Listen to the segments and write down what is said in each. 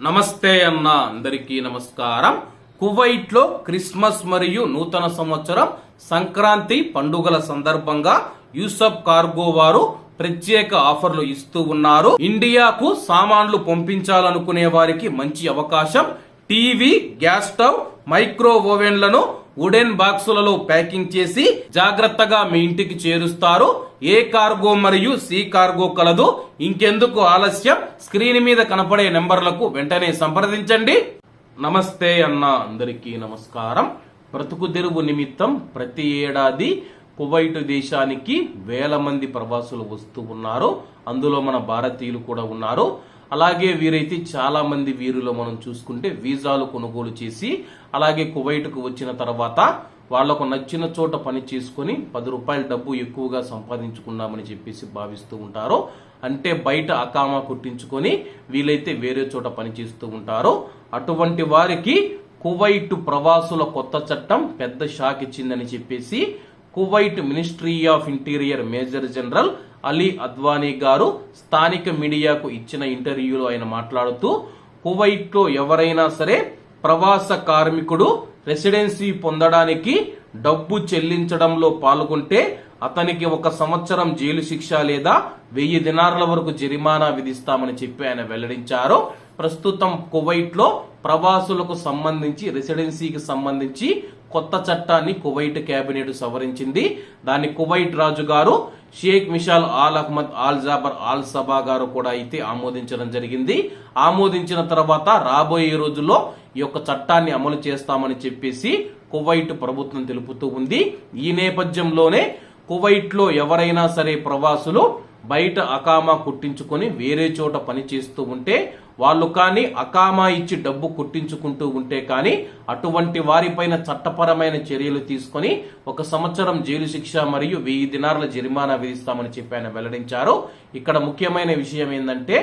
నమస్తే అన్న అందరికీ నమస్కారం. కువైట్లో క్రిస్మస్ మరియు నూతన సంవత్సరం సంక్రాంతి పండుగల సందర్భంగా యూసఫ్ కార్గో వారు ప్రత్యేక ఆఫర్లు ఇస్తూ ఉన్నారు. ఇండియాకు సామాన్లు పంపించాలనుకునే వారికి మంచి అవకాశం టీవీ గ్యాస్ స్టవ్ మైక్రో ఓవెన్లను వుడెన్ బాక్సులలో ప్యాకింగ్ చేసి జాగ్రత్తగా మీ ఇంటికి చేరుస్తారు. ఏ కార్గో మరియు సి కార్గో కలదు. ఇంకెందుకు ఆలస్యం? స్క్రీన్ మీద కనపడే నెంబర్లకు వెంటనే సంప్రదించండి. నమస్తే అన్న అందరికీ నమస్కారం. బ్రతుకు తెరువు నిమిత్తం ప్రతి ఏడాది కువైట్ దేశానికి వేల మంది ప్రవాసులు వస్తూ ఉన్నారు. అందులో మన భారతీయులు కూడా ఉన్నారు. అలాగే వీరైతే చాలా మంది వీరిలో మనం చూసుకుంటే వీసాలు కొనుగోలు చేసి అలాగే కువైట్కు వచ్చిన తర్వాత వాళ్ళకు నచ్చిన చోట పని చేసుకొని పది రూపాయల డబ్బు ఎక్కువగా సంపాదించుకున్నామని చెప్పేసి భావిస్తూ ఉంటారు. అంటే బయట అకామా కుట్టించుకొని వీలైతే వేరే చోట పని చేస్తూ ఉంటారు. అటువంటి వారికి కువైట్ ప్రవాసుల కొత్త చట్టం పెద్ద షాక్ ఇచ్చిందని చెప్పేసి Kuwait ministry of interior major general Ali Adwani గారు స్థానిక మీడియాకు ఇచ్చిన ఇంటర్వ్యూలో ఆయన మాట్లాడుతూ కువైట్లో ఎవరైనా సరే ప్రవాస కార్మికుడు రెసిడెన్సీ పొందడానికి డబ్బు చెల్లించడంలో పాల్గొంటే అతనికి ఒక సంవత్సరం జైలు శిక్ష లేదా వెయ్యి దినార్ల వరకు జరిమానా విధిస్తామని చెప్పి ఆయన వెల్లడించారు. ప్రస్తుతం కువైట్లో ప్రవాసులకు సంబంధించి రెసిడెన్సీకి సంబంధించి కొత్త చట్టాన్ని కువైట్ కేబినెట్ సవరించింది. దాన్ని కువైట్ రాజు గారు Sheikh Mishal Al Ahmad Al Jaber Al Sabah గారు కూడా అయితే ఆమోదించడం జరిగింది. ఆమోదించిన తర్వాత రాబోయే రోజుల్లో ఈ యొక్క చట్టాన్ని అమలు చేస్తామని చెప్పేసి కువైట్ ప్రభుత్వం తెలుపుతూ ఉంది. ఈ నేపథ్యంలోనే కువైట్లో ఎవరైనా సరే ప్రవాసులు బయట అకామా కుట్టించుకొని వేరే చోట పని చేస్తూ ఉంటే వాళ్ళు కానీ అకామా ఇచ్చి డబ్బు కుట్టించుకుంటూ ఉంటే కానీ అటువంటి వారిపైన చట్టపరమైన చర్యలు తీసుకొని ఒక సంవత్సరం జైలు శిక్ష మరియు వెయ్యి దినార్ల జరిమానా విధిస్తామని చెప్పి ఆయన వెల్లడించారు. ఇక్కడ ముఖ్యమైన విషయం ఏంటంటే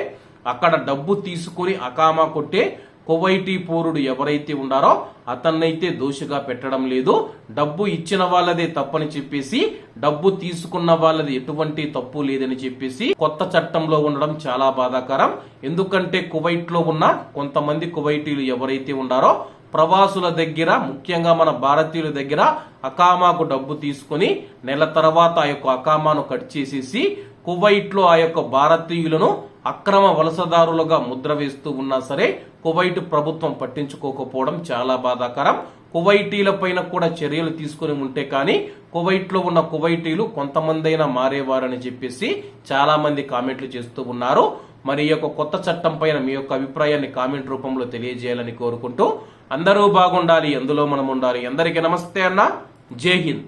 అక్కడ డబ్బు తీసుకుని అకామా కొట్టే కువైటీ పౌరుడు ఎవరైతే ఉండారో అతన్నైతే దోషిగా పెట్టడం లేదు. డబ్బు ఇచ్చిన వాళ్ళదే తప్పని చెప్పేసి డబ్బు తీసుకున్న వాళ్ళది ఎటువంటి తప్పు లేదని చెప్పేసి కొత్త చట్టంలో ఉండడం చాలా బాధాకరం. ఎందుకంటే కువైట్లో ఉన్న కొంతమంది కువైటీలు ఎవరైతే ఉండారో ప్రవాసుల దగ్గర ముఖ్యంగా మన భారతీయుల దగ్గర అకామాకు డబ్బు తీసుకొని నెల తర్వాత ఆ యొక్క అకామాను కట్ చేసేసి కువైట్లో ఆ యొక్క భారతీయులను అక్రమ వలసదారులుగా ముద్ర వేస్తూ ఉన్నా సరే కువైట్ ప్రభుత్వం పట్టించుకోకపోవడం చాలా బాధాకరం. కువైటీల పైన కూడా చర్యలు తీసుకుని ఉంటే కానీ కువైట్లో ఉన్న కువైటీలు కొంతమందైనా మారేవారని చెప్పేసి చాలా మంది కామెంట్లు చేస్తూ ఉన్నారు. మరి ఈ యొక్క కొత్త చట్టం పైన మీ యొక్క అభిప్రాయాన్ని కామెంట్ రూపంలో తెలియజేయాలని కోరుకుంటూ అందరూ బాగుండాలి ఎందులో మనం ఉండాలి. అందరికీ నమస్తే అన్న. జై హింద్.